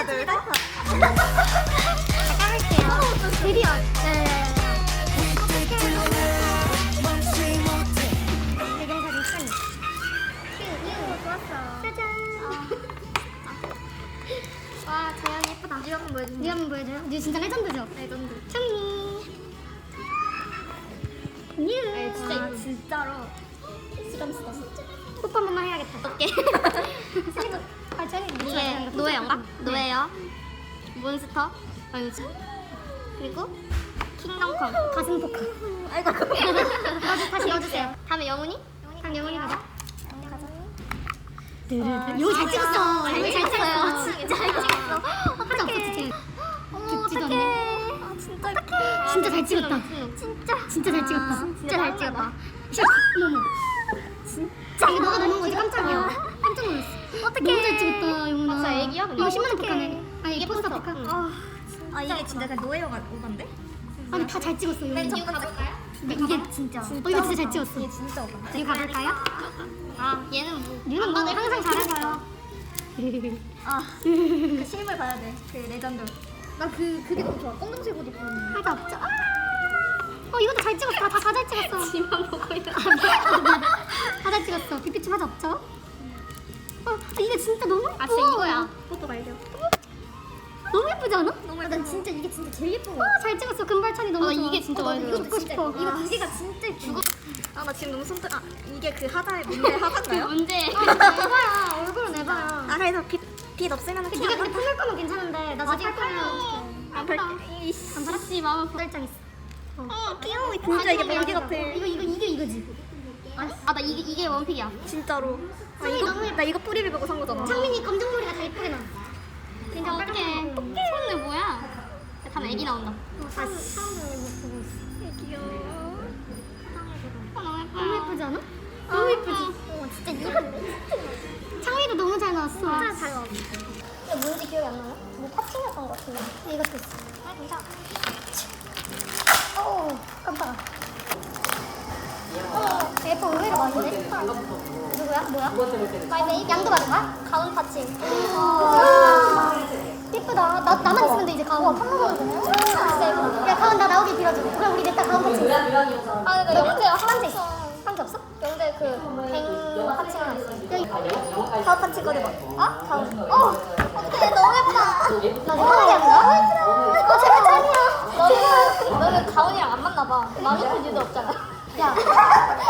하나, 둘, 셋. 까볼게요. 드디어. 네. 배경사진 촬영. 이거 좋았어. 짜잔. 와, 재현이 예쁘다. 니 한번 보여줘. 니 한번 보여줘요? 니 진짜 레전드죠? 레전드. 찬미. 뉴. 네, 진짜 아, 이거 진짜로. 실험스다, 진짜. 뽀뽀 한 번만 해야겠다. 어떡해. 아, 이게 노예인가? 노예요. 몬스터. 아니지. 그리고 킹덤컴. 가슴 포크. 아이고. 다시 다시 넣어주세요. 다음에 영훈이? 다음 가자. 영훈이 가자. 이거 잘 찍었어. 잘 이거 잘. 찍었어. 잘 찍었어. 하자 없었지. 어머, 듣지도 어떡해. 아, 진짜 어떡해. 진짜 잘 찍었다. 진짜. 진짜 잘 찍었다. 진짜 잘 찍었다. 샷! 어머머. 진짜 이거 너가 넣은 거지 깜짝이야. 어떡해. 너무 잘 찍었다 영훈아. 진짜 애기야, 근데? 이거 10만 원 어떡해. 포카네. 아니 이게 포스터 포스터. 포카. 응. 아, 아 이게 진짜 그 노예어가 오반데? 아니 다 잘 찍었어 영훈아. 맨 처음 가볼까요? 근데 이게 진짜. 어 이거 진짜 잘 찍었어. 이게 진짜 오반데? 이거 가볼까요? 아, 얘는 뭐. 니는 뭐 항상 잘해봐요. 아그 실물 봐야 돼그 레전드 나 그, 그게 너무 좋아. 검정색 옷 입고 있는 하자 없죠? 아! 어 이것도 잘 찍었어. 다잘 찍었어. 지만 보고 있는 다잘 찍었어. 빅피치 하자 없죠? 어 이게 진짜 너무 예뻐. 아, 진짜 이거야. 그것도 말려 너무 예쁘지 않아? 너무 난 진짜 이게 진짜 제일 예쁜 거 어, 잘 찍었어. 금발찬이 너무 아, 좋아. 이게 진짜 어, 마음에 들어. 듣고 싶어. 이거 두 개가 진짜 죽어. 아나 지금 너무 손들 아 이게 그 하자의 문제 하자인가요? 언제? 에바야. 얼굴은 에바야. 아 그래서 빛, 빛 없으면 네가 근데 품을 거면 괜찮은데 나 아직 살거면 아, 별 이씨. 씨 마음 아파. 달장 있어. 어 귀여워 진짜 이게 변기 같아 이거 이거 이게 이거지. 아, 나 이게, 이게 원픽이야. 진짜로 아 이거 너무 나 이거 뿌리를 보고 산 거잖아 창민이 검정 머리가 다 예쁘게 나. 진짜 어떡해. 손은 뭐야? 다음에 애기 나온다. 있어. 귀여워 아, 너무 예뻐요. 너무 예쁘지 않아? 너무 예쁘지. 어, 진짜 이거 창민이도 너무 잘 나왔어. 진짜 잘 나왔어. 이거 뭔지 기억이 안 나요? 뭐 파칭이었던 것 같은데. 이것도 있어. 아, 괜찮아. 오 깜짝아. 어 예뻐 의외로 많은데. 누구야? 뭐야? 마이 베이비. 양도 받은 거야? 가운 파칭. 예쁘다. 나 나만 있으면 돼 이제 가운. 선물로 되네. 진짜 예쁘다. 야 가운 나 나오게 빌어줘. 그럼 우리 냈다 가운 같이. 아, 근데 영재 하만재 있어. 하만재 없어? 영재 그 뱅 파칭 하나 있어요. 가운 같이 거리 봐. 어? 가운. 어! 어떡해, 너무 예쁘다. 나 생각이 안 나. 어, 제발. 너는, 너는 가운이랑 안 맞나 봐. 마음에 들 일도 없잖아. 야.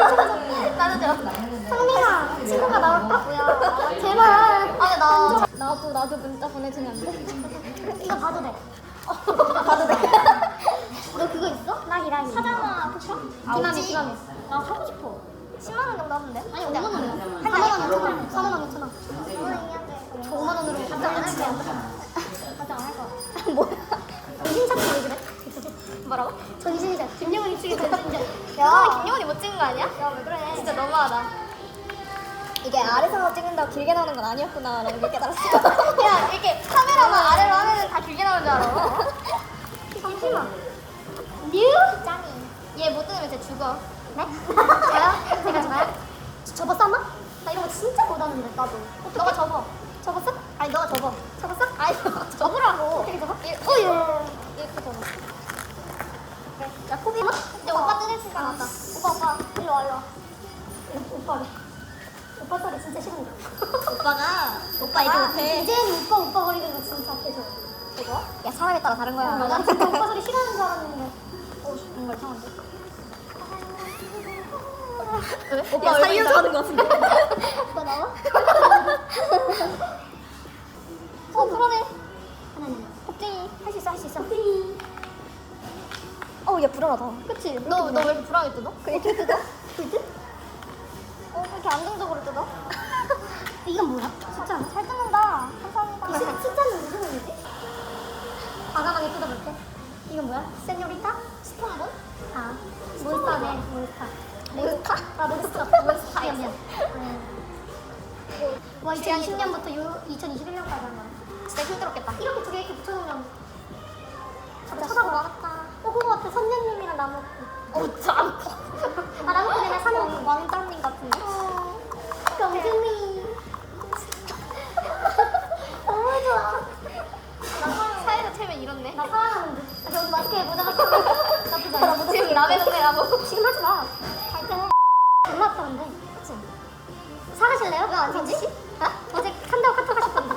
나도 문자 보내주면 안 돼? 이거 봐도 돼. 봐도 돼. 너 그거 있어? 나 히라이. 사자마 포션? 기남이 기남이. 나 사고 싶어. 10만 원 정도 하는데? 아니 5만 원이야. 4만 원 6천 원. 4만 원 6천 원. 저 5만 원으로 가장 안 할게. 가장 안할 거야. 뭐야? 정신 차트 왜 그래? 뭐라고? 전신이자 김영훈이 측에 전신이자. 야, 김용훈이 못 찍은 거 아니야? 야 왜 그래? 진짜 너무하다. 이게 아래서 찍는다고 길게 나오는 건 아니었구나 걸 깨달았어 야, 이렇게 카메라만 아래로 하면은 다 길게 나오는 줄 알아. 잠시만. 뉴 짱이. 얘못 들으면 진짜 죽어. 네? 저요? 제가 저요? 저- 접었어 엄마? 나 이런 거 진짜 못하는데 나도. 너가 접어. 접었어? 아니, 너가 접어. 접었어? 아니, 접으라고. 어떻게 접어? 이- 어, 예. 이렇게 접어. 야 코비 뭐? 이제 오빠 뜯을 시간 왔다. 오빠, 오빠. 일로 와, 일로 와. 오빠를. 오빠 소리 진짜 싫은데. 오빠가 오빠 이거 못해 이제는 오빠 오빠 거리는 거 진짜 해줘. 이거? 야 사람에 따라 다른 거야 난 진짜 오빠 소리 싫어하는 줄 알았는데. 어, 정말 이상한데? 오빠 야, 살려줘 하는 거 같은데 오빠 나와? 어, 그러네. 하나는. 겁쟁이. 할 수 있어, 할 수 있어. 어얘 불안하다 그치? 너, 너 왜 불안하게 뜯어? 이렇게 뜯어? 뜯어? 이렇게 안정적으로 뜯어? 이건 뭐야? 진짜 잘 뜯는다. 감사합니다. 이 숫- 숫자는 무슨 의미지? 과감하게 뜯어볼게. 이건 뭐야? 세뇨리타? 스타? 네, 몬스타. 몬스타? 아, 몬스타. 몬스타. 미안, 미안. 와, 2020년부터 2021년까지 한 거야. 진짜 힘들었겠다. 이렇게 두 개 이렇게 붙여놓으면 진짜. 수고하겠다. 어, 그거 같아. 선녀님이랑 나무꾼. 어, 짱. 사가실래요? 왜안 사지? 어? 어제 한다고 카톡 하셨던데.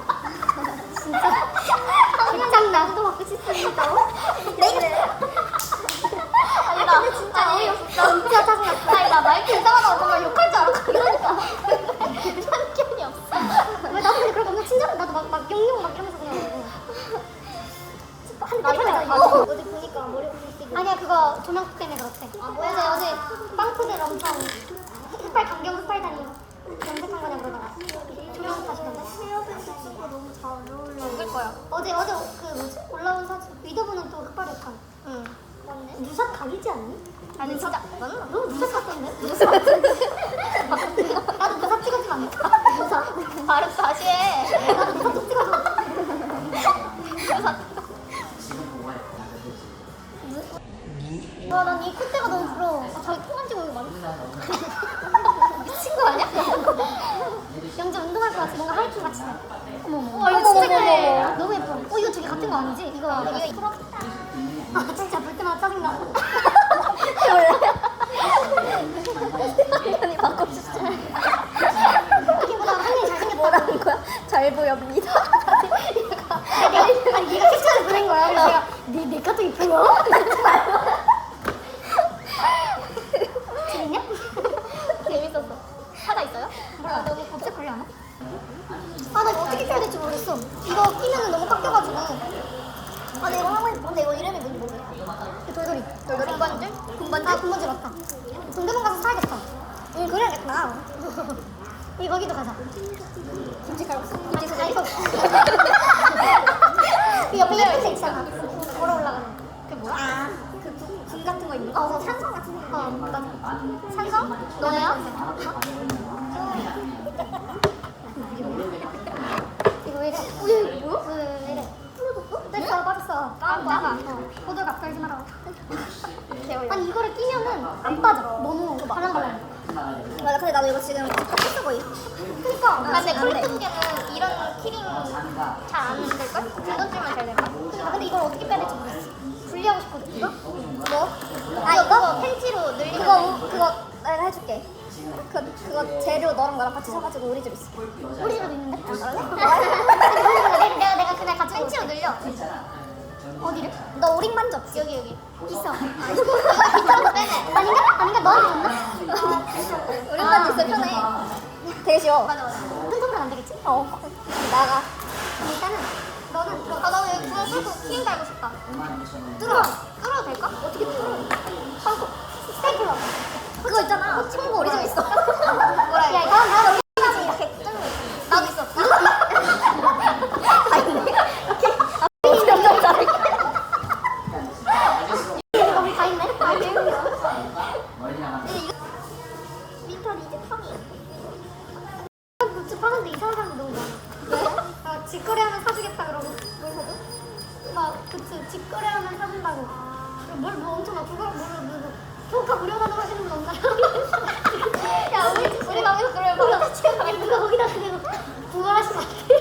진짜. 직장 나도 먹고 싶습니다. 네. 아니, 나 진짜 어이없었어. 진짜 짜증났어. 아니, 나 마이크 이상하다고 정말 욕할 줄 알았거든. 그러니까. 편견이 없어. 왜 나도 근데 그렇게 엄청 친절해. 나도 막, 막 용용 막 이러면서 그냥. 한대. 어. 보니까 머리 아니야 그거 조명 때문에 그렇대. 아, 뭐야? 어제 어제 빵푸들 엄청 흑발 강경 흑발 다니 염색한 거냐 그러다가 조명 타시던데. 너무 잘 어울려. 죽을 거야. 어제 어제 그 뭐지 올라온 사진 위도부는 또 흑발이었다. 응. 맞네. 누사 각이지 않니? 아니, 진짜. 너 누사 같던데? 나도 누사 찍어주면 안 돼? 누사. 바로 다시 해. 나도 누사 좀 찍어줘. 와, 난이 콧대가 너무 부러워. 아, 자기 코 만지고 이거 많이 미친 거 아니야? 영재 운동할 것 같아. 뭔가 하이킹 같이. 어머, 어머. 와, 이거 진짜 예뻐. 너무 예뻐. 어, 이거 되게 같은 거 아니지? 이거, 이거, 이거. 아, 진짜 볼 때마다 짜증나. 당연히 받고 싶지. 하기보다 한이 잘생겼다. 뭐라는 거야? 잘 보여입니다. 아니, 아니, 네가 캡처해서 보낸 거야. 그래서 내가, 네, 내 카톡이 보여? 재밌냐? 재밌었어. 하나 있어요? 몰라, 너무 검색 걸려 안 아, 나 이거 어떻게 껴야 될지 모르겠어. 이거 끼면은 너무 깎여가지고. 아, 네, 이거 하고 싶은데 이거 이름이 뭔지 모르겠어. 이 돌돌이. 돌돌이 군반줄? 군반줄? 아, 군번지 맞다. 동대문 가서 사야겠다. 응, 그래야겠다. 이 거기도 가자. 김치 칼국수. 김치 아. 이거. 그 옆에 예쁜 데 있잖아. 걸어 올라가는. 그 뭐야? 아, 그군 같은 거 있는 거? 어, 산성 같은 거. 어, 맞아. 산성? 너야? 이거 왜 이래? 어, 얘 뭐야? 왜, 왜 이래? 풀어줬어? 됐어, 빠졌어. 어, 호들갑 떨지 마라. 아니, 이거를 끼면은 안 빠져. 맞아, 근데 나도 이거 지금 똑같이 쓰고 있어. 그니까. 아, 근데 클리프게는 이런 키링 잘 안 될걸? 중간줄만 잘 될걸? 그러니까 근데 이걸 어떻게 빼야 될지 모르겠어. 분리하고 싶거든, 이거? 뭐? 아, 이거 팬티로 늘리는 그거, 우- 그거 내가 해줄게. 그, 그거 재료 너랑 나랑 같이 사가지고 우리 집 있어. 우리 집에도 있는데? 아, 내가, 내가, 내가 그날 같이 팬티로 늘려. 어디를? 너 오링 만져. 여기, 여기. 있어. 아, 이거 빼네. 아닌가? 아닌가? 너한테 줬나? 오링 만져 있어, 편해. 되게 쉬워. 맞아, 맞아. 안 되겠지? 어. 나가. 일단은 너는 들어. 아, 나는 여기 불을 끄고 키링 달고 싶다. 뚫어. 뚫어도 될까? 어떻게 뚫어? 빵꾸. 스테이플러. 그거 있잖아. 친구 우리 집 있어. 뭐라 야, 다음, 다음. 이렇게 이렇게 뚫는 거 있어. 나도 있어. 아니, 이렇게. 우리 점점 잘해. 이거 우리 다 있네? 아, 배우야. 리터 이제 턱이. 굿즈 파는데 이상한 사람들 너무 많아. 왜? 아, 직거래 하면 사주겠다 그러고. 뭘 사줘? 막 굿즈 직거래 하면 사준다고. 그리고 뭘, 뭐 엄청 막 그거 뭐를 뭐 효과 무료라고 하시는 분 없나요? 야, 우리 우리 방에서 아니, 누가 거기다 그대로 부활하시면 안 돼.